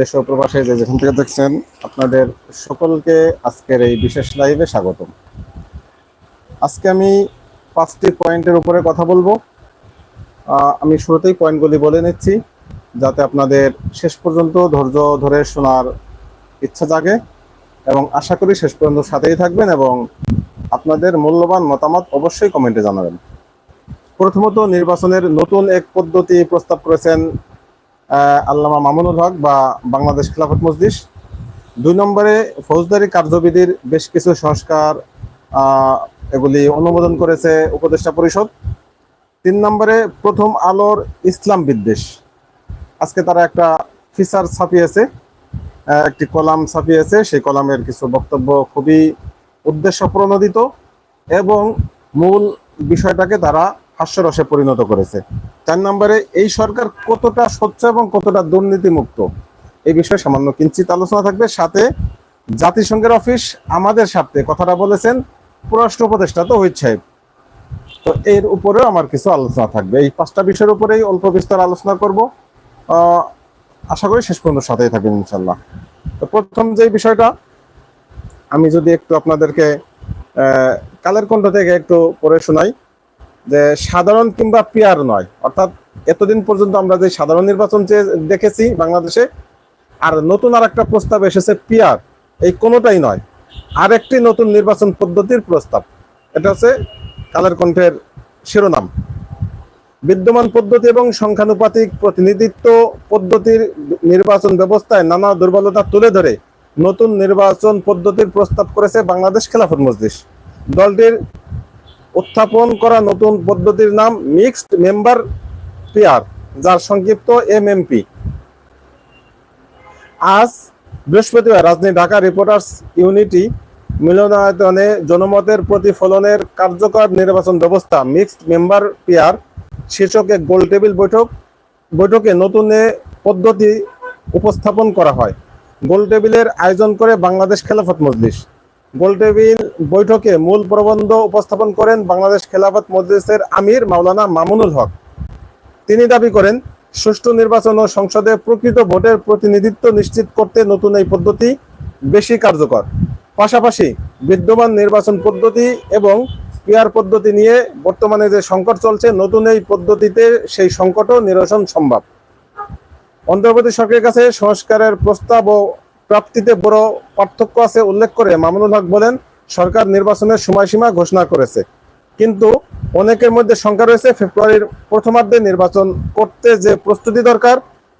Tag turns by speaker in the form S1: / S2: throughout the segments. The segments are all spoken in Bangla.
S1: দেশ প্রবাসে যে যেখান থেকে দেখছেন, আপনাদের সকলকে আজকের এই বিশেষ লাইভে স্বাগতম। আজকে আমি পাঁচটি পয়েন্টের উপরে কথা বলব। আমি শুরুতেই পয়েন্টগুলি বলে নিচ্ছি, যাতে আপনাদের শেষ পর্যন্ত ধৈর্য ধরে শোনার ইচ্ছা জাগে। এবং আশা করি শেষ পর্যন্ত সাথেই থাকবেন এবং আপনাদের মূল্যবান মতামত অবশ্যই কমেন্টে জানাবেন। প্রথমত, নির্বাচনের নতুন এক পদ্ধতি প্রস্তাব করেছেন আল্লামা মামুনুল হক বা বাংলাদেশ খেলাফত মজলিস। দুই নম্বরে ফৌজদারি কার্যবিধির বেশ কিছু সংস্কার এগুলি অনুমোদন করেছে উপদেষ্টা পরিষদ। তিন নম্বরে প্রথম আলোর ইসলাম বিদ্বেষ। আজকে তারা একটা ফিচার ছাপিয়েছে একটি কলাম ছাপিয়েছে। সেই কলামের কিছু বক্তব্য খুবই উদ্দেশ্য প্রণোদিত এবং মূল বিষয়টাকে তারা হাস্যরসে পরিণত করেছে। চার নম্বরে, এই সরকার কতটা স্বচ্ছ এবং কতটা দুর্নীতিমুক্ত? এই বিষয়ে সামান্য কিঞ্চিত আলোচনা থাকবে। সাথে জাতিসংঘের অফিস আমাদের সাথে কথাটা বলেছেন পররাষ্ট্র উপদেষ্টা তো ওহিদ সাহেব। তো এর উপরেও আমার কিছু আলোচনা থাকবে। এই পাঁচটা বিষয়ের উপরেই অল্প বিস্তর আলোচনা করব। আশা করি শেষ পর্যন্ত সাথেই থাকবেন ইনশাল্লাহ তো প্রথম যে বিষয়টা, আমি যদি একটু আপনাদেরকে কালের কণ্ঠ থেকে একটু পড়ে শোনাই। যে সাধারণ কিংবা পিয়ার নয়। অর্থাৎ এতদিন পর্যন্ত আমরা যে সাধারণ নির্বাচন যে দেখেছি বাংলাদেশে, আর নতুন আর একটা প্রস্তাব এসেছে পিয়ার। এই কোনোটাই নয়। আরেকটি নতুন নির্বাচন পদ্ধতির প্রস্তাব। এটা হচ্ছে কালের কণ্ঠের শিরোনাম। বিদ্যমান পদ্ধতি এবং সংখ্যানুপাতিক প্রতিনিধিত্ব পদ্ধতির নির্বাচন ব্যবস্থায় নানা দুর্বলতা তুলে ধরে নতুন নির্বাচন পদ্ধতির প্রস্তাব করেছে বাংলাদেশ খেলাফত মজলিস। দলটির উত্থাপন করা নতুন পদ্ধতির নাম মিক্সড মেম্বার পিয়ার, যার সংক্ষিপ্ত এমএমপি। আজ বৃহস্পতিবার রাজধানী ঢাকা রিপোর্টার্স ইউনিটি মিলনায়তনে জনমতের প্রতিফলনের কার্যকর নির্বাচন ব্যবস্থা মিক্সড মেম্বার পিয়ার শীর্ষক এক গোল টেবিল বৈঠক, বৈঠকে নতুন পদ্ধতি উপস্থাপন করা হয়। গোল টেবিলের আয়োজন করে বাংলাদেশ খেলাফত মজলিস। গোল টেবিল বৈঠকে মূল প্রবন্ধ উপস্থাপন করেন বাংলাদেশ খেলাফত মজলিসের আমির মাওলানা মামুনুল হক। তিনি দাবি করেন, সুষ্ঠু নির্বাচন ও সংসদে প্রকৃত ভোটের প্রতিনিধিত্ব নিশ্চিত করতে নতুন এই পদ্ধতি বেশি কার্যকর। পাশাপাশি বিদ্যমান নির্বাচন পদ্ধতি এবং পিয়ার পদ্ধতি নিয়ে বর্তমানে যে সংকট চলছে, নতুন এই পদ্ধতিতে সেই সংকটও নিরসন সম্ভব। অন্ধ্রপ্রদেশ সরকারের কাছে সংস্কারের প্রস্তাব ও প্রাপ্তিতে বড় পার্থক্য আছে, উল্লেখ করে মামুনুল হক বলেন, সরকার নির্বাচনের সময়সীমা ঘোষণা করেছে। কিন্তু অনেকের মধ্যে শঙ্কা রয়েছে, ফেব্রুয়ারির প্রথমার্ধে নির্বাচন করতে যে প্রস্তুতি দরকার,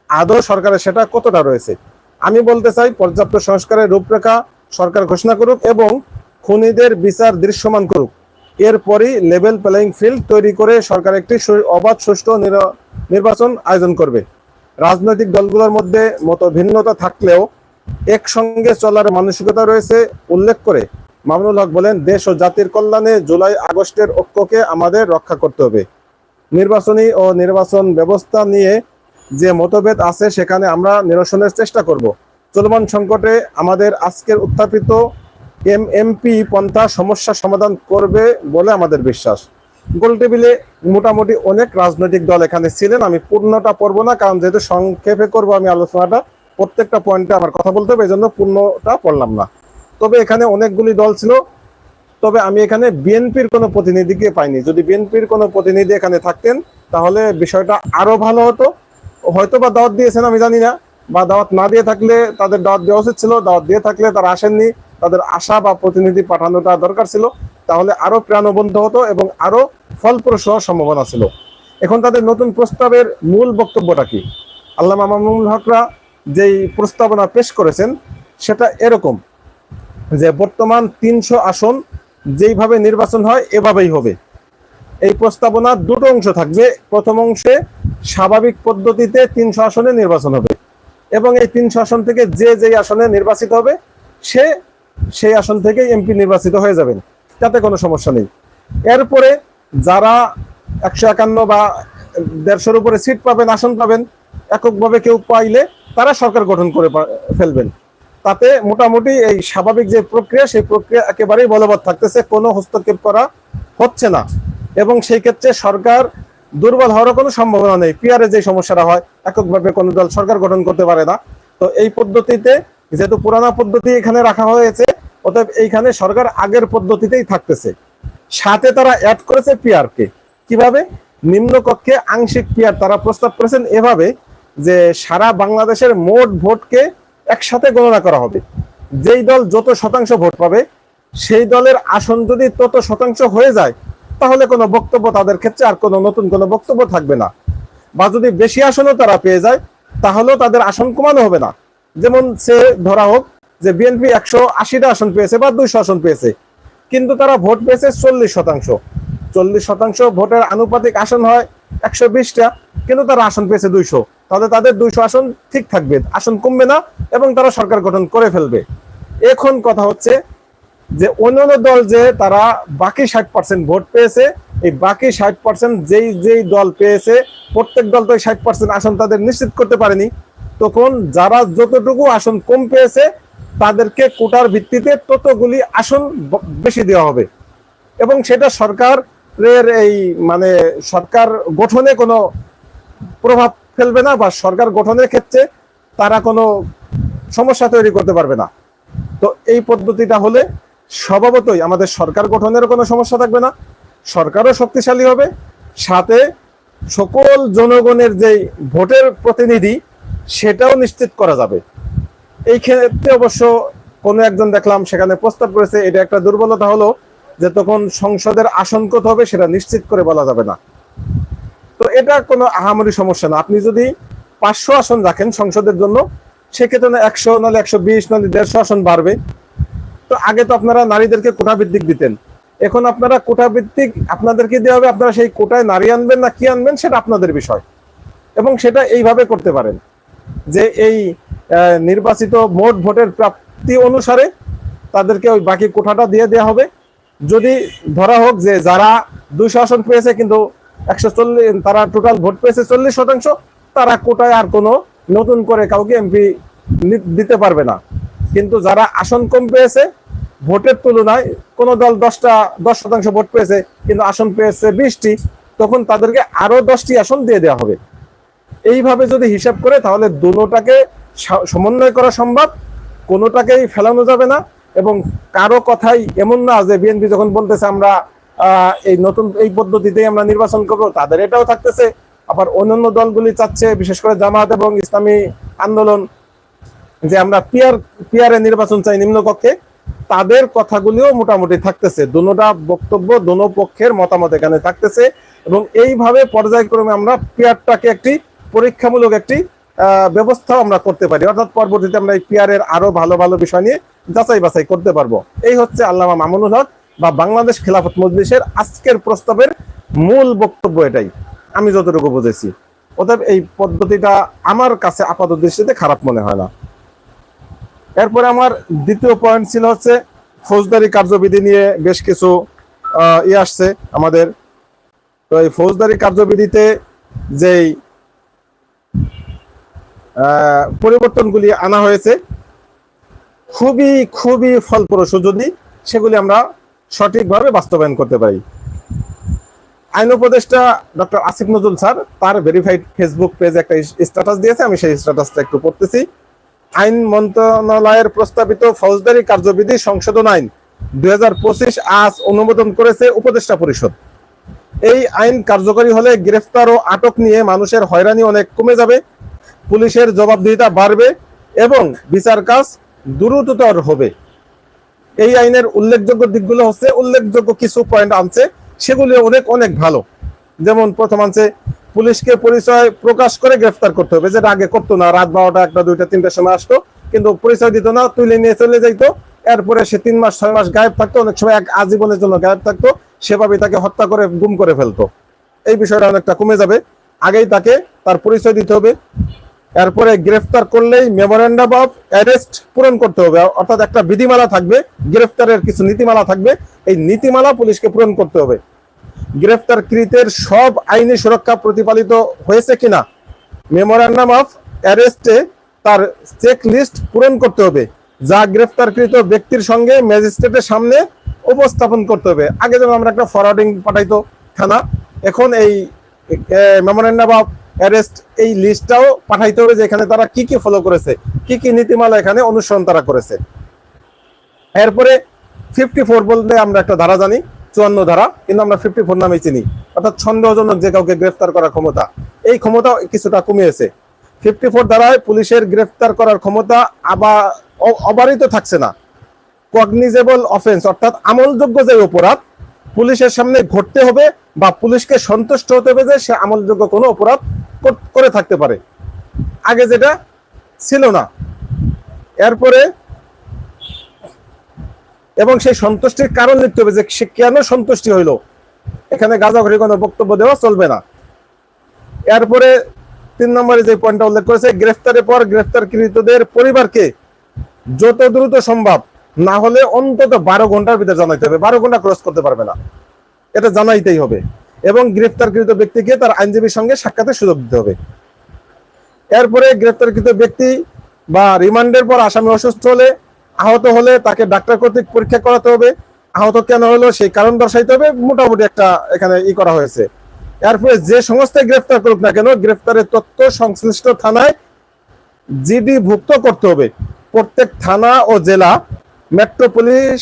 S1: আদৌ সরকারের সেটা কতটা রয়েছে। আমি বলতে চাই, পর্যাপ্ত সংস্কারের রূপরেখা সরকার ঘোষণা করুক এবং খুনিদের বিচার দৃশ্যমান করুক। এরপরই লেভেল প্লেয়িং ফিল্ড তৈরি করে সরকার একটি অবাধ, সুষ্ঠু নির- নির্বাচন আয়োজন করবে। রাজনৈতিক দলগুলোর মধ্যে মত ভিন্নতা থাকলেও একসঙ্গে চলার মানসিকতা রয়েছে, উল্লেখ করে মামুনুল হক বলেন, দেশ ও জাতির কল্যাণে জুলাই আগস্টের ঐক্যকে আমাদের রক্ষা করতে হবে। নির্বাচনী ও নির্বাচন ব্যবস্থা নিয়ে যে মতভেদ আছে, সেখানে আমরা নিরসনের চেষ্টা করব। চলমান সংকটে আমাদের আজকের উত্থাপিত এম এমপি পন্থা সমস্যা সমাধান করবে বলে আমাদের বিশ্বাস। গোল টেবিলে মোটামুটি অনেক রাজনৈতিক দল এখানে ছিলেন, আমি পূর্ণটা পড়ব না, কারণ যেহেতু সংক্ষেপে করব আমি আলোচনাটা প্রত্যেকটা পয়েন্টে আমার কথা বলতে হবে এই জন্য পূর্ণটা পড়লাম না। তবে এখানে অনেকগুলি দল ছিল, তবে আমি এখানে বিএনপির কোনো প্রতিনিধিকে পাইনি। যদি বিএনপির কোনো প্রতিনিধি এখানে থাকতেন, তাহলে বিষয়টা আরও ভালো হতো। হয়তো বা দাওয়াত দিয়েছেন, আমি জানি না। বা দাওয়াত না দিয়ে থাকলে তাদের দাওয়াত দেওয়া উচিত ছিল, দাওয়াত দিয়ে থাকলে তারা আসেননি। তাদের আশা বা প্রতিনিধি পাঠানোটা দরকার ছিল। তাহলে আরও প্রাণবন্ত হতো এবং আরও ফলপ্রসূ হওয়ার সম্ভাবনা ছিল। এখন তাদের নতুন প্রস্তাবের মূল বক্তব্যটা কি? আল্লামা মামুনুল হকরা যেই প্রস্তাবনা পেশ করেছেন, সেটা এরকম যে বর্তমান তিনশো আসন যেইভাবে নির্বাচন হয়, এভাবেই হবে। এই প্রস্তাবনা দুটো অংশ থাকবে। প্রথম অংশে স্বাভাবিক পদ্ধতিতে তিনশো আসনে নির্বাচন হবে এবং এই তিনশো আসন থেকে যে যেই আসনে নির্বাচিত হবে, সে সেই আসন থেকে এমপি নির্বাচিত হয়ে যাবেন। তাতে কোনো সমস্যা নেই। এরপরে যারা একশো একান্ন বা দেড়শোর উপরে সিট পাবেন, আসন পাবেন, এককভাবে কেউ পাইলে তারা সরকার গঠন করে ফেলবেন। তাতে মোটামুটি এই স্বাভাবিক যে প্রক্রিয়া, সেই প্রক্রিয়া একেবারেই বলবৎ থাকতেছে, কোনো হস্তক্ষেপ করা হচ্ছে না। এবং সেই ক্ষেত্রে সরকার দুর্বল হওয়ার কোনো সম্ভাবনা নেই। পিয়ারে যে সমস্যাটা হয়, এককভাবে কোনো দল সরকার গঠন করতে পারে না। তো এই পদ্ধতিতে, যেহেতু পুরানা পদ্ধতি এখানে রাখা হয়েছে, অতএব এইখানে সরকার আগের পদ্ধতিতেই থাকতেছে। সাথে তারা অ্যাড করেছে পিআরকে। কীভাবে? নিম্নকক্ষে আংশিক পিআর তারা প্রস্তাব করেছেন এভাবে যে সারা বাংলাদেশের মোট ভোটকে একসাথে গণনা করা হবে। যেই দল যত শতাংশ ভোট পাবে, সেই দলের আসন যদি তত শতাংশ হয়ে যায়, তাহলে কোনো বক্তব্য তাদের ক্ষেত্রে আর কোনো নতুন কোনো বক্তব্য থাকবে না। বা যদি বেশি আসনও তারা পেয়ে যায়, তাহলেও তাদের আসন কমানো হবে না। যেমন সে ধরা হোক যে বিএনপি একশো আশিটা আসন পেয়েছে বা দুইশো আসন পেয়েছে, কিন্তু তারা ভোট পেয়েছে চল্লিশ শতাংশ। চল্লিশ শতাংশ ভোটের আনুপাতিক আসন হয় একশো বিশটা, কিন্তু তারা আসন পেয়েছে দুইশো। তাহলে তাদের দুইশো আসন ঠিক থাকবে, আসন কমবে না এবং তারা সরকার গঠন করে ফেলবে। এখন কথা হচ্ছে যে অন্যান্য দল যে তারা বাকি ষাট পার্সেন্ট ভোট পেয়েছে, এই বাকি ষাট পার্সেন্ট যেই যেই দল পেয়েছে, প্রত্যেক দল তো ষাট পার্সেন্ট আসন তাদের নিশ্চিত করতে পারেনি। তখন যারা যতটুকু আসন কম পেয়েছে, তাদেরকে কোটার ভিত্তিতে ততগুলি আসন বেশি দেওয়া হবে। এবং সেটা সরকারের এই মানে সরকার গঠনে কোনো প্রভাব ফেলবে না বা সরকার গঠনের ক্ষেত্রে তারা কোনো সমস্যা তৈরি করতে পারবে না। তো এই পদ্ধতিটা হলে স্বভাবতই আমাদের সরকার গঠনের কোনো সমস্যা থাকবে না, সরকারও শক্তিশালী হবে, সাথে সকল জনগণের যেই ভোটের প্রতিনিধি সেটাও নিশ্চিত করা যাবে। এই ক্ষেত্রে অবশ্য কোনো একজন দেখলাম সেখানে প্রস্তাব করেছে, এটা একটা দুর্বলতা হলো যে তখন সংসদের আসন কত হবে সেটা নিশ্চিত করে বলা যাবে না। তো এটা কোনো আহামরি সমস্যা না। আপনি যদি পাঁচশো আসন রাখেন সংসদের জন্য, সেক্ষেত্রে না একশো, নাহলে একশো বিশ, নাহলে দেড়শো আসন বাড়বে। তো আগে তো আপনারা নারীদেরকে কোটা ভিত্তিক দিতেন। এখন আপনারা কোটা ভিত্তিক আপনাদেরকে দেওয়া হবে? আপনারা সেই কোটায় নারী আনবেন না কি আনবেন সেটা আপনাদের বিষয়। এবং সেটা এইভাবে করতে পারেন যে এই নির্বাচিত মোট ভোটের প্রাপ্তি অনুসারে তাদেরকে ওই বাকি কোঠাটা দিয়ে দেওয়া হবে। যদি ধরা হোক যে যারা দুইশো আসন পেয়েছে কিন্তু একশো চল্লিশ, তারা টোটাল ভোট পেয়েছে চল্লিশ শতাংশ। তারা কোটায় আর কোনো নতুন করে কাউকে এমপি দিতে পারবে না। কিন্তু যারা আসন কম পেয়েছে, ভোটের তুলনায় কোনো দল দশটা, দশ শতাংশ ভোট পেয়েছে, কিন্তু আসন পেয়েছে বিশটি, তখন তাদেরকে আরও দশটি আসন দিয়ে দেওয়া হবে। এইভাবে যদি হিসাব করে, তাহলে দুটোটাকে সমন্বয় করা সম্ভব, কোনোটাকেই ফেলানো যাবে না, এবং কারও কথাই এমন না যে বিএনপি যখন বলতেছে আমরা এই নতুন এই পদ্ধতিতেই আমরা নির্বাচন করব। তাদের এটাও থাকতেছে। আবার অন্যান্য দলগুলি চাচ্ছে বিশেষ করে জামাত এবং ইসলামী আন্দোলন যে আমরা পিয়ার পিয়ারে নির্বাচন চাই নিম্নকক্ষে। তাদের কথাগুলিও মোটামুটি থাকতেছে। দুটা বক্তব্য দোনো পক্ষের মতামত এখানে থাকতেছে। এবং এইভাবে পর্যায়ক্রমে আমরা পিয়ারটাকে একটি পরীক্ষামূলক একটি আহ, ব্যবস্থাও আমরা করতে পারি। অর্থাৎ পরবর্তীতে আমরা এই পিয়ারের আরও ভালো ভালো বিষয় নিয়ে যাচাই বাছাই করতে পারব। এই হচ্ছে আল্লামা মামুনুল হক। বা বাংলাদেশ খেলাফত মজলিসের আজকের প্রস্তাবের মূল বক্তব্য এটাই। আমি যতটুকু বুঝেছি। অতএব এই পদ্ধতিটা আমার কাছে আপাত দৃষ্টিতে খারাপ মনে হয় না। এরপরে আমার দ্বিতীয় পয়েন্ট ছিল হচ্ছে ফৌজদারি কার্যবিধি নিয়ে বেশ কিছু আহ, ই আসছে আমাদের। তো এই ফৌজদারি কার্যবিধিতে যেই পরিবর্তনগুলি আনা হয়েছে খুবই খুবই ফলপ্রসূ যদি সেগুলি আমরা সঠিকভাবে বাস্তবায়ন করতে পারি। আইন উপদেষ্টা ডক্টর আসিফ নজরুল স্যার তার ভেরিফাইড ফেসবুক পেজ একটা স্ট্যাটাস দিয়েছে, আমি সেই স্ট্যাটাসটা একটু পড়তেছি। আইন মন্ত্রণালয়ের প্রস্তাবিত ফৌজদারি কার্যবিধি সংশোধন আইন দু হাজার পঁচিশ আজ অনুমোদন করেছে উপদেষ্টা পরিষদ। এই আইন কার্যকরী হলে গ্রেফতার ও আটক নিয়ে মানুষের হয়রানি অনেক কমে যাবে, পুলিশের জবাবদিহিতা বাড়বে এবং বিচার কাজ দ্রুততর হবে। এই আইনের উল্লেখযোগ্য দিকগুলো হচ্ছে, উল্লেখযোগ্য কিছু পয়েন্ট আনছে, সেগুলি অনেক অনেক ভালো। যেমন প্রথম আনছে, পুলিশকে পরিচয় প্রকাশ করে গ্রেফতার করতে হবে। যেটা আগে করতো না, রাত বারোটা, একটা, দুইটা, তিনটার সময় আসতো, কিন্তু পরিচয় দিত না, তুলে নিয়ে চলে যাইতো। এরপরে সে তিন মাস, ছয় মাস গায়েব থাকতো, অনেক সময় এক আজীবনের জন্য গায়েব থাকতো সেভাবে তাকে হত্যা করে গুম করে ফেলতো। এই বিষয়টা অনেকটা কমে যাবে। আগেই তাকে তার পরিচয় দিতে হবে। এরপরে গ্রেফতার করলেই মেমোরেন্ডাম অফ অ্যারেস্ট পূরণ করতে হবে। অর্থাৎ একটা বিধিমালা থাকবে, গ্রেফতারের কিছু নীতিমালা থাকবে, এই নীতিমালা পুলিশকে পূরণ করতে হবে। গ্রেফতারকৃতের সব আইনি সুরক্ষা প্রতিপালিত হয়েছে কিনা? মেমোরেন্ডাম অফ অ্যারেস্টে তার চেক লিস্ট পূরণ করতে হবে, যা গ্রেফতারকৃত ব্যক্তির সঙ্গে ম্যাজিস্ট্রেটের সামনে উপস্থাপন করতে হবে। আগে যেমন আমরা একটা ফরওয়ার্ডিং পাঠাইতো থানা এখন এই মেমোরেন্ডাম অফ অ্যারেস্ট এই লিস্টটাও পাঠাইতে হবে যে এখানে তারা কি কি ফলো করেছে, কি কি নীতিমালা এখানে অনুসরণ তারা করেছে। এরপরে ফিফটি ফোর বলতে আমরা একটা ধারা জানি, চুয়ান্ন ধারা, কিন্তু আমরা ফিফটি ফোর নামে চিনি, অর্থাৎ সন্দেহজনক যে কাউকে গ্রেফতার করার ক্ষমতা, এই ক্ষমতা কিছুটা কমিয়েছে। ফিফটি ফোর ধারায় পুলিশের গ্রেফতার করার ক্ষমতা আবার অবারিত থাকছে না। কগনিজেবল অফেন্স অর্থাৎ আমলযোগ্য যে অপরাধ, পুলিশের সামনে ঘটতে হবে বা পুলিশকে সন্তুষ্ট হতে হবে যে সে আমলযোগ্য কোনো অপরাধ করে থাকতে পারে। আগে যেটা ছিল না। এরপরে এবং সেই সন্তুষ্টির কারণ লিখতে হবে যে সে কেন সন্তুষ্টি হইল? এখানে গাঁজাঘড়ি কোনো বক্তব্য দেওয়া চলবে না। এরপরে তিন নম্বরে যে পয়েন্টটা উল্লেখ করেছে, গ্রেফতারের পর গ্রেফতারকৃতদের পরিবারকে যত দ্রুত সম্ভব, না হলে অন্তত বারো ঘণ্টার ভিতরে জানাইতে হবে। বারো ঘণ্টা ক্রস করতে পারবে না। এটা জানাইতেই হবে। এবং গ্রেফতারকৃত ব্যক্তিকে তার আইনজীবীর সঙ্গে সাক্ষাতের সুযোগ দিতে হবে। এরপরে গ্রেফতারকৃত ব্যক্তি বা রিমান্ডের পর আসামি অসুস্থ হলে আহত হলে তাকে ডাক্তার কর্তৃক পরীক্ষা করাতে হবে। আহত কেন হলো, সেই কারণ দর্শাইতে হবে। মোটামুটি একটা এখানে ই করা হয়েছে। এরপরে যে সংস্থায় গ্রেফতার করুক না কেন, গ্রেফতারের তথ্য সংশ্লিষ্ট থানায় জিডি ভুক্ত করতে হবে। প্রত্যেক থানা ও জেলা মেট্রো পুলিশ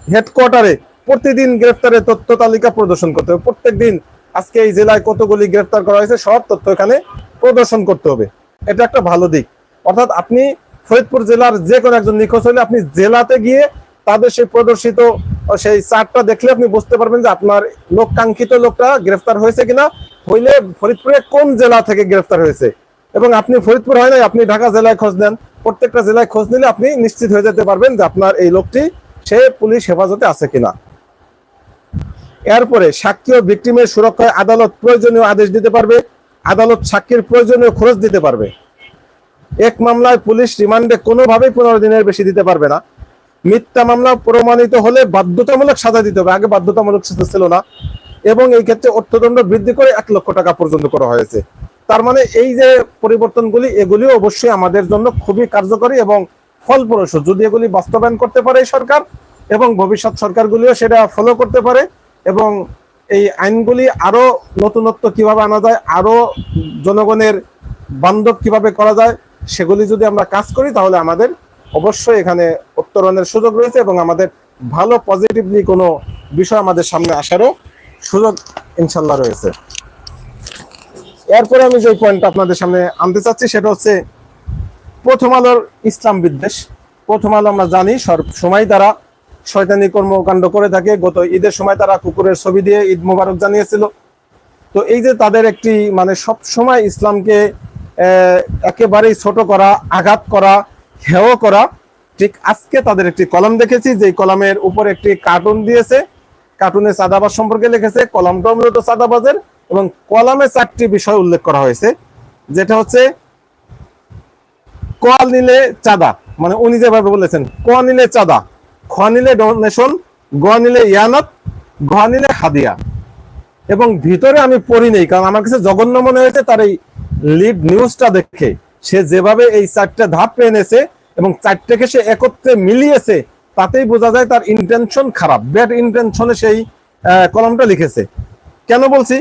S1: হেডকোয়ার্টারে প্রতিদিন গ্রেফতারের তথ্য তালিকা প্রদর্শন করতে হবে। প্রত্যেক দিন আজকে এই জেলায় কতগুলি গ্রেফতার করা হয়েছে, সব তথ্য এখানে প্রদর্শন করতে হবে। এটা একটা ভালো দিক। অর্থাৎ আপনি ফরিদপুর জেলার যে কোনো একজন নিখোঁজ হলে আপনি জেলাতে গিয়ে তাদের সেই প্রদর্শিত সেই চার্টটা দেখলে আপনি বুঝতে পারবেন যে আপনার লোক কাঙ্ক্ষিত লোকটা গ্রেফতার হয়েছে কিনা, হইলে ফরিদপুরে কোন জেলা থেকে গ্রেফতার হয়েছে? এবং আপনি ফরিদপুর হয় নাই, আপনি ঢাকা জেলায় খোঁজ নেন। প্রত্যেকটা জেলায় খোঁজ নিলে আপনি নিশ্চিত হয়ে যেতে পারবেন যে আপনার এই লোকটি সে পুলিশ হেফাজতে আছে কিনা। এরপরে সাক্ষী ও ভিকটিমের সুরক্ষায় আদালত প্রয়োজনীয় আদেশ দিতে পারবে, আদালত সাক্ষীর প্রয়োজনীয় খরচ দিতে পারবে। এক মামলায় পুলিশ রিমান্ডে কোনোভাবেই পনেরো দিনের বেশি দিতে পারবে না। মিথ্যা মামলা প্রমাণিত হলে বাধ্যতামূলক সাজা দিতে হবে, আগে বাধ্যতামূলক সাজা ছিল না। এবং এই ক্ষেত্রে অর্থদণ্ড বৃদ্ধি করে এক লক্ষ টাকা পর্যন্ত করা হয়েছে। তার মানে এই যে পরিবর্তনগুলি, এগুলিও অবশ্যই আমাদের জন্য খুবই কার্যকরী এবং ফলপ্রসূ। যদি এগুলি বাস্তবায়ন করতে পারে সরকার এবং ভবিষ্যৎ সরকারগুলিও সেটা ফলো করতে পারে এবং এই আইনগুলি আরও নতুনত্ব কীভাবে আনা যায়, আরও জনগণের বান্ধব কীভাবে করা যায়, সেগুলি যদি আমরা কাজ করি তাহলে আমাদের অবশ্যই এখানে উত্তরণের সুযোগ রয়েছে এবং আমাদের ভালো পজিটিভলি কোনো বিষয় আমাদের সামনে আসারও সুযোগ ইনশাল্লাহ রয়েছে। এরপরে আমি যে পয়েন্টটা আপনাদের সামনে আনতে চাচ্ছি সেটা হচ্ছে প্রথম আলোর ইসলাম বিদ্বেষ। প্রথম আলো আমরা জানি সব সময় তারা শয়তানি কর্মকাণ্ড করে থাকে। গত ঈদের সময় তারা কুকুরের ছবি দিয়ে ঈদ মোবারক জানিয়েছিল। তো এই যে তাদের একটি মানে সব সময় ইসলামকে একেবারেই ছোট করা, আঘাত করা, হেয় করা, ঠিক আজকে তাদের একটি কলম দেখেছি যে কলমের উপর একটি কার্টুন দিয়েছে। কার্টুনে চাঁদাবাজ সম্পর্কে লিখেছে, কলমটা মূলত চাঁদাবাজের এবং কলমে চারটি বিষয় উল্লেখ করা হয়েছে। যেটা হচ্ছে ক নিলে চাঁদা মানে উনি যেভাবে বলেছেন ক নিলে চাঁদা। খ নিলে ডোনেশন গ নিলে ইয়ানত ঘ নিলে হাদিয়া এবং ভিতরে আমি পড়ি নেই, কারণ আমার কাছে জঘন্য মনে হয়েছে তার এই লিড নিউজটা দেখে। সে যেভাবে এই চারটে ধাপ এনেছে এবং চারটেকে সে একত্রে মিলিয়েছে, তাতেই বোঝা যায় তার ইন্টেনশন খারাপ। ব্যাড ইন্টেনশনে সেই কলমটা লিখেছে। কেন বলছি?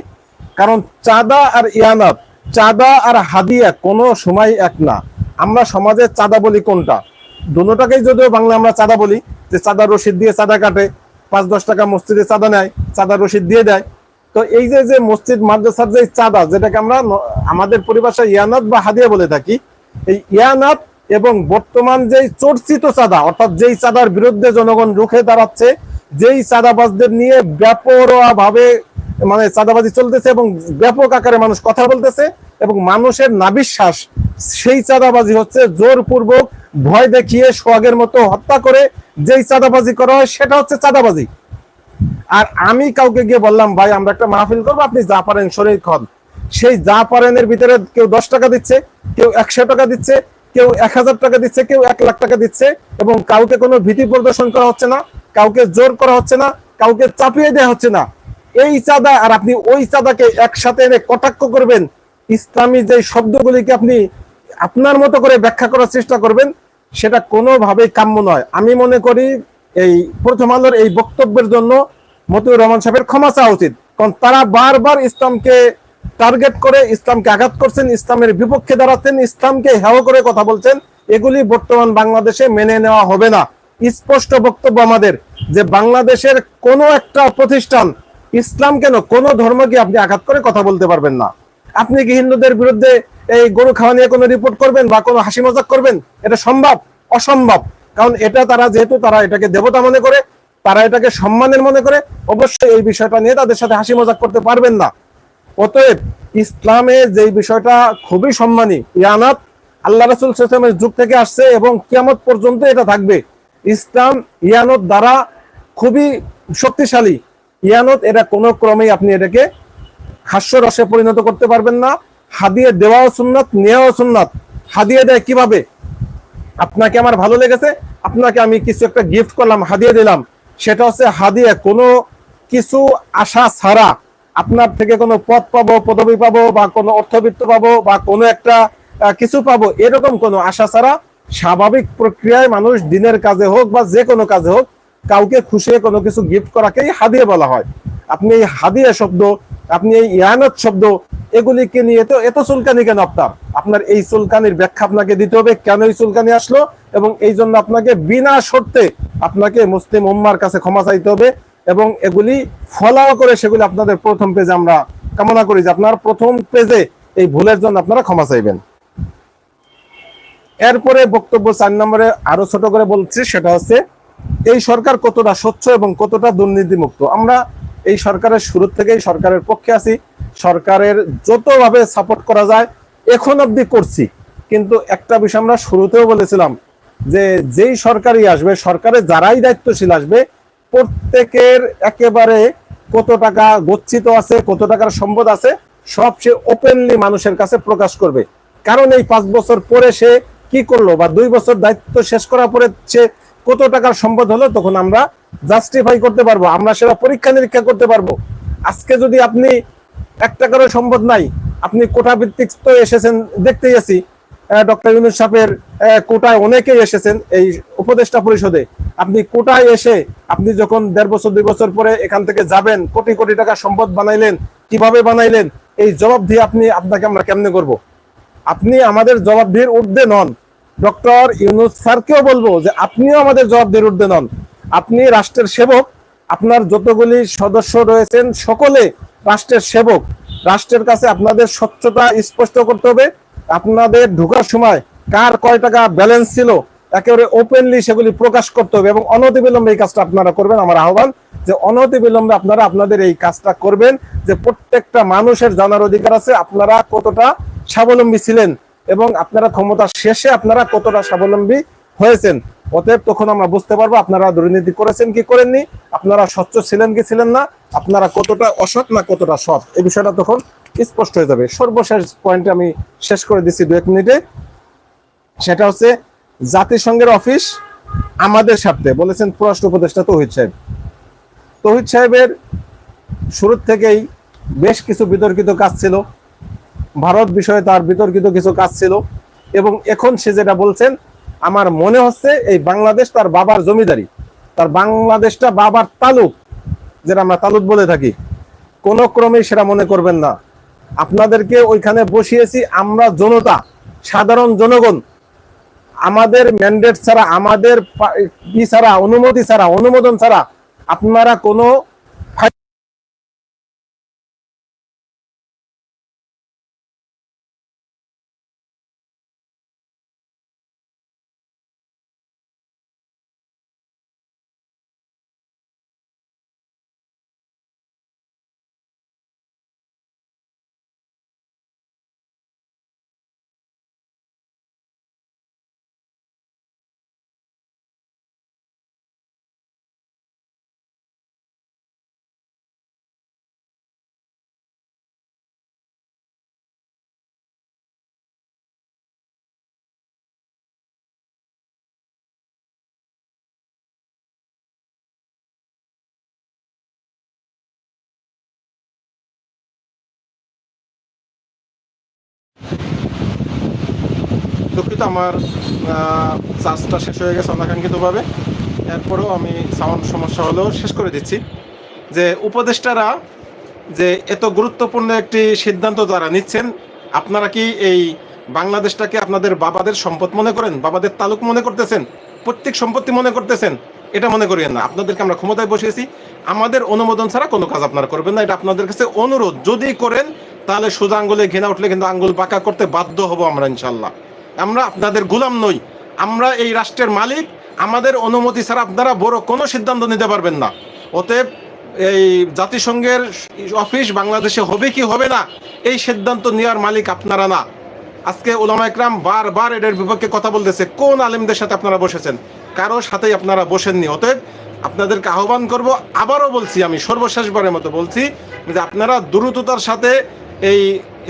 S1: কারণ চাঁদা আর ইয়ানাত, চাঁদা আর হাদিয়া কোনো সময় এক না। আমরা সমাজে চাঁদা বলি কোনটা? দুটাকেই যদিও বাংলা আমরা চাঁদা বলি যে চাঁদা রসিদ দিয়ে চাঁদা কাটে, পাঁচ দশ টাকা মসজিদে চাঁদা নেয়, চাঁদা রসিদ দিয়ে দেয়। তো এই যে যে মসজিদ, মাদ্রাসার যে চাঁদা, যেটাকে আমরা আমাদের পরিভাষায় ইয়ানাত বা হাদিয়া বলে থাকি, এই ইয়ানাত এবং বর্তমান যেই চর্চিত চাঁদা, অর্থাৎ যেই চাঁদার বিরুদ্ধে জনগণ রুখে দাঁড়াচ্ছে, যেই চাঁদাবাজদের নিয়ে ব্যাপরোয়া ভাবে মানে চাঁদাবাজি চলতেছে এবং ব্যাপক আকারে মানুষ কথা বলতেছে এবং মানুষের নাবিশ্বাস, সেই চাঁদাবাজি হচ্ছে জোরপূর্বক ভয় দেখিয়ে সোয়াগের মতো হত্যা করে যেই চাঁদাবাজি করা হয়, সেটা হচ্ছে চাঁদাবাজি। আর আমি কাউকে গিয়ে বললাম, ভাই, আমরা একটা মাহফিল করব, আপনি যা পারেন শরীর খন সেই যা পারেনের ভিতরে কেউ দশ টাকা দিচ্ছে, কেউ একশো টাকা দিচ্ছে, কেউ এক হাজার টাকা দিচ্ছে, কেউ এক লাখ টাকা দিচ্ছে এবং কাউকে কোনো ভীতি প্রদর্শন করা হচ্ছে না, কাউকে জোর করা হচ্ছে না, কাউকে চাপিয়ে দেওয়া হচ্ছে না। এই চাঁদা আর আপনি ওই চাঁদাকে একসাথে এনে কটাক্ষ করবেন, ইসলামী যে শব্দগুলিকে আপনি আপনার মতো করে ব্যাখ্যা করার চেষ্টা করবেন সেটা কোনোভাবেই কাম্য নয়। আমি মনে করি এই প্রথম আলোর এই বক্তব্যের জন্য মতিউর রহমান সাহেবের ক্ষমা চাওয়া উচিত। কারণ তারা বারবার ইসলামকে টার্গেট করে, ইসলামকে আঘাত করছেন, ইসলামের বিপক্ষে দাঁড়াচ্ছেন, ইসলামকে হেয় করে কথা বলছেন। এগুলি বর্তমান বাংলাদেশে মেনে নেওয়া হবে না। স্পষ্ট বক্তব্য আমাদের যে বাংলাদেশের কোনো একটা প্রতিষ্ঠান ইসলাম কেন কোন ধর্মকে আপনি আঘাত করে কথা বলতে পারবেন না। আপনি কি হিন্দুদের বিরুদ্ধে এই গরু খাওয়া নিয়ে কোনো রিপোর্ট করবেন বা কোনো হাসি মজাক করবেন? এটা সম্ভব? অসম্ভব। কারণ এটা তারা যেহেতু তারা এটাকে দেবতা মনে করে, তারা এটাকে সম্মানের মনে করে, অবশ্যই এই বিষয়টা নিয়ে তাদের সাথে হাসি মজাক করতে পারবেন না। অতএব ইসলামে যে বিষয়টা খুবই সম্মানী ইয়ানাত আল্লাহ রাসুল সাল্লামের যুগ থেকে আসছে এবং কিয়ামত পর্যন্ত এটা থাকবে। ইসলাম ইয়ানত দ্বারা খুবই শক্তিশালী। ইয়ানত এটা কোনো ক্রমেই আপনি এটাকে হাস্যরসে পরিণত করতে পারবেন না। হাদিয়ে দেওয়াও সুন্নাত নেওয়াও সুন্নাত। হাদিয়ে দেয় কীভাবে? আপনাকে আমার ভালো লেগেছে, আপনাকে আমি কিছু একটা গিফট করলাম, হাদিয়ে দিলাম। সেটা হচ্ছে হাদিয়ে, কোনো কিছু আশা ছাড়া আপনার থেকে কোনো পদ পাবো, পদবি পাবো, বা কোনো অর্থবিত্ত পাবো, বা কোনো একটা কিছু পাবো, এরকম কোনো আশা ছাড়া স্বাভাবিক প্রক্রিয়ায় মানুষ দিনের কাজে হোক বা যে কোনো কাজে হোক, কাউকে খুশিয়ে কোনো কিছু গিফট করাকেই হাদিয়ে বলা হয়। আপনি এই হাদিয়া শব্দ আপনি এই ইয়ানত শব্দ এগুলিকে নিয়ে তো এত চুলকানি কেন আপনার? আপনার এই চুলকানির ব্যাখ্যা আপনাকে দিতে হবে, কেন এই চুলকানি আসলো? এবং এই জন্য আপনাকে বিনা শর্তে আপনাকে মুসলিম উম্মার কাছে ক্ষমা চাইতে হবে এবং এগুলি ফলাও করে সেগুলি আপনাদের প্রথম পেজে আমরা কামনা করি যে আপনার প্রথম পেজে এই ভুলের জন্য আপনারা ক্ষমা চাইবেন। এরপরে বক্তব্য চার নম্বরে আরও ছোট করে বলছি, সেটা হচ্ছে এই সরকার কতটা স্বচ্ছ এবং কতটা দুর্নীতিমুক্ত? আমরা এই সরকারের শুরু থেকেই সরকারের পক্ষে আছি। সরকারের যতভাবে সাপোর্ট করা যায়, এখন অবধি করছি। কিন্তু একটা বিষয় আমরা শুরুতেও বলেছিলাম যে যেই সরকারই আসবে, সরকারের যারাই দায়িত্বশীল আসবে, প্রত্যেকের একেবারে কত টাকা গচ্ছিত আছে, কত টাকার সম্পদ আছে, সব সে ওপেনলি মানুষের কাছে প্রকাশ করবে। কারণ এই পাঁচ বছর পরে সে কি করল বা দুই বছর দায়িত্ব শেষ করার পরে সে কত টাকার সম্পদ হলো, তখন আমরা জাস্টিফাই করতে পারব, আমরা সেটা পরীক্ষা নিরীক্ষা করতে পারব। আজকে যদি আপনি এক টাকারও সম্পদ নাই, আপনি কোটা ভিত্তিক তো এসেছেন, দেখতেই আছি ডক্টর ইউনুস সাহেবের কোটায় অনেকেই এসেছেন এই উপদেষ্টা পরিষদে। আপনি কোটায় এসে, আপনি যখন দেড় বছর, দুই বছর পরে এখান থেকে যাবেন, কোটি কোটি টাকা সম্পদ বানাইলেন, কীভাবে বানাইলেন, এই জবাব দিয়ে আপনি, আপনাকে আমরা কেমনে করব? আপনি আমাদের জবাবদিহির ঊর্ধ্বে নন। ডক্টর ইউনুস স্যারকেও বলব যে আপনিও আমাদের জবাব জবাবদিহির ঊর্ধ্বে নন। আপনি রাষ্ট্রের সেবক, আপনার যতগুলি সদস্য রয়েছেন, সকলে রাষ্ট্রের সেবক। রাষ্ট্রের কাছে আপনাদের স্বচ্ছতা স্পষ্ট করতে হবে। আপনাদের ঢোকার সময় কার কয় টাকা ব্যালেন্স ছিল, একেবারে ওপেনলি সেগুলি প্রকাশ করতে হবে এবং অনতিবিলম্বে এই কাজটা আপনারা করবেন। আমার আহ্বান যে অনতিবিলম্বে আপনারা আপনাদের এই কাজটা করবেন, যে প্রত্যেকটা মানুষের জানার অধিকার আছে, আপনারা কতটা স্বাবলম্বী ছিলেন এবং আপনারা ক্ষমতা শেষে আপনারা কতটা স্বাবলম্বী হয়েছেন। অতএব তখন আমরা বুঝতে পারব আপনারা দুর্নীতি করেছেন কি করেননি, আপনারা স্বচ্ছ ছিলেন কি ছিলেন না, আপনারা কতটা অসৎ না কতটা সৎ, এই বিষয়টা তখন স্পষ্ট হয়ে যাবে। সর্বশেষ পয়েন্টে আমি শেষ করে দিচ্ছি দু এক মিনিটে। সেটা হচ্ছে জাতিসংঘের অফিস আমাদের স্বার্থে, বলেছেন পররাষ্ট্র উপদেষ্টা তৌহিদ সাহেব। তৌহিদ সাহেবের শুরুর থেকেই বেশ কিছু বিতর্কিত কাজ ছিল। ভারত বিষয়ে তার বিতর্কিত কিছু কাজ ছিল। এবং এখন সে যেটা বলছেন আমার মনে হচ্ছে এই বাংলাদেশ তার বাবার জমিদারি। তার বাংলাদেশটা বাবার তালুক, যেটা আমরা তালুক বলে থাকি। কোনো ক্রমেই সেটা মনে করবেন না। আপনাদেরকে ওইখানে বসিয়েছি, আমরা জনতা, সাধারণ জনগণ। আমাদের ম্যান্ডেট ছাড়া, আমাদের ছাড়া, অনুমতি ছাড়া, অনুমোদন ছাড়া আপনারা কোনো দুঃখিত, আমার চার্জটা শেষ হয়ে গেছে অনাকাঙ্ক্ষিতভাবে। এরপরেও আমি সাউন্ড সমস্যা হলেও শেষ করে দিচ্ছি। যে উপদেষ্টারা যে এত গুরুত্বপূর্ণ একটি সিদ্ধান্ত যারা নিচ্ছেন, আপনারা কি এই বাংলাদেশটাকে আপনাদের বাবাদের সম্পদ মনে করেন? বাবাদের তালুক মনে করতেছেন? প্রত্যেক সম্পত্তি মনে করতেছেন? এটা মনে করিয়েন না। আপনাদেরকে আমরা ক্ষমতায় বসিয়েছি। আমাদের অনুমোদন ছাড়া কোনো কাজ আপনারা করবেন না। এটা আপনাদের কাছে অনুরোধ। যদি করেন, তাহলে সোজা আঙ্গুলে ঘেনা উঠলে কিন্তু আঙ্গুল বাঁকা করতে বাধ্য হব আমরা ইনশাল্লাহ আমরা আপনাদের গোলাম নই। আমরা এই রাষ্ট্রের মালিক। আমাদের অনুমতি ছাড়া আপনারা বড় কোনো সিদ্ধান্ত নিতে পারবেন না। অতএব এই জাতিসংঘের অফিস বাংলাদেশে হবে কি হবে না, এই সিদ্ধান্ত নেওয়ার মালিক আপনারা না। আজকে ওলামা একরাম বারবার এটার বিপক্ষে কথা বলতেছে, কোন আলেমদের সাথে আপনারা বসেছেন? কারও সাথেই আপনারা বসেননি। অতএব আপনাদেরকে আহ্বান করব, আবারও বলছি আমি, সর্বশেষবারের মতো বলছি যে আপনারা দ্রুততার সাথে এই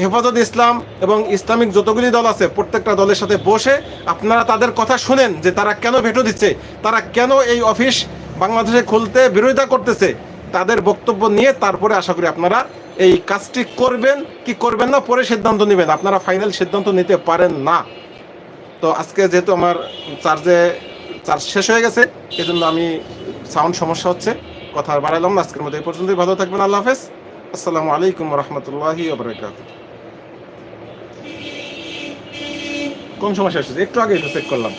S1: হেফাজত ইসলাম এবং ইসলামিক যতগুলি দল আছে, প্রত্যেকটা দলের সাথে বসে আপনারা তাদের কথা শুনেন যে তারা কেন ভেটো দিচ্ছে, তারা কেন এই অফিস বাংলাদেশে খুলতে বিরোধিতা করতেছে। তাদের বক্তব্য নিয়ে তারপরে আশা করি আপনারা এই কাজটি করবেন কি করবেন না, পরে সিদ্ধান্ত নেবেন। আপনারা ফাইনাল সিদ্ধান্ত নিতে পারেন না। তো আজকে যেহেতু আমার চার্জে, চার্জ শেষ হয়ে গেছে, এজন্য আমি সাউন্ড সমস্যা হচ্ছে, কথা বাড়াইলাম না। আজকের মতো এই পর্যন্তই। ভালো থাকবেন। আল্লাহ হাফেজ। আসসালামু আলাইকুম রহমতুল্লাহি ওবরাকাত কোন সমস্যা এসেছে একটু আগে একটু চেক করলাম।